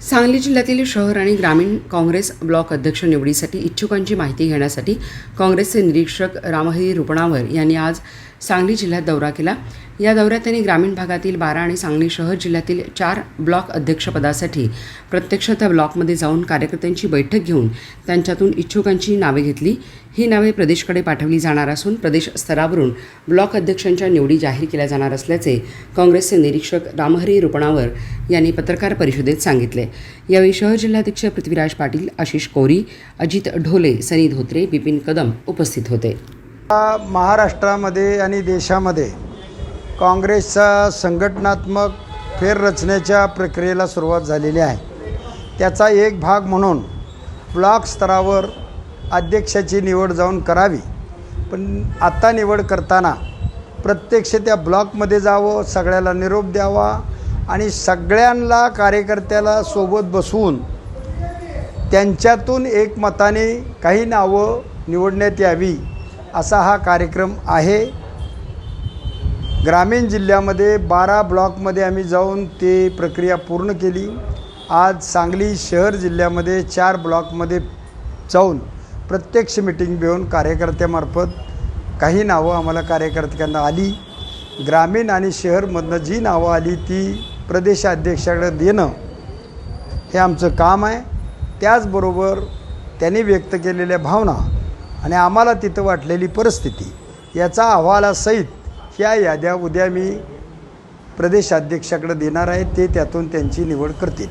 सांगली जिल्ह्यातील शहर आणि ग्रामीण काँग्रेस ब्लॉक अध्यक्ष निवडीसाठी इच्छुकांची माहिती घेण्यासाठी काँग्रेसचे निरीक्षक रामहरी रुपणावर यांनी आज सांगली जिल्ह्यात दौरा केला. या दौऱ्यात त्यांनी ग्रामीण भागातील बारा आणि सांगली शहर जिल्ह्यातील चार ब्लॉक अध्यक्षपदासाठी प्रत्यक्ष त्या ब्लॉकमध्ये जाऊन कार्यकर्त्यांची बैठक घेऊन त्यांच्यातून इच्छुकांची नावे घेतली. ही नावे प्रदेशकडे पाठवली जाणार असून प्रदेश स्तरावरून ब्लॉक अध्यक्षांच्या निवडी जाहीर केल्या जाणार असल्याचे काँग्रेसचे निरीक्षक रामहरी रुपणावर यांनी पत्रकार परिषदेत सांगितले. यावेळी शहर जिल्हाध्यक्ष पृथ्वीराज पाटील आशिष कोरी अजित ढोले सनी धोत्रे बिपिन कदम उपस्थित होते. महाराष्ट्रामध्ये आणि देशामध्ये काँग्रेसचा संघटनात्मक फेररचनेच्या प्रक्रियेला सुरुवात झालेली आहे. त्याचा एक भाग म्हणून ब्लॉक स्तरावर अध्यक्षाची निवड जाऊन करावी. पण आत्ता निवड करताना प्रत्यक्ष त्या ब्लॉकमध्ये जावं सगळ्याला निरोप द्यावा आणि सगळ्यांना कार्यकर्त्याला सोबत बसवून त्यांच्यातून एकमताने काही नावं निवडण्यात यावी असा हा कार्यक्रम आहे. ग्रामीण जिल्ह्यामध्ये बारा ब्लॉकमध्ये आम्ही जाऊन ते प्रक्रिया पूर्ण केली. आज सांगली शहर जिल्ह्यामध्ये चार ब्लॉकमध्ये जाऊन प्रत्यक्ष मिटिंग घेऊन कार्यकर्त्यामार्फत काही नावं आम्हाला कार्यकर्त्यांना आली. ग्रामीण आणि शहरमधनं जी नावं आली ती प्रदेशाध्यक्षाकडे देणं हे आमचं काम आहे. त्याचबरोबर त्यांनी व्यक्त केलेल्या भावना आणि आम्हाला तिथं वाटलेली परिस्थिती याचा अहवालासहित या याद्या उद्या मी प्रदेशाध्यक्षाकडे देणार आहे ते त्यातून त्यांची निवड करतील.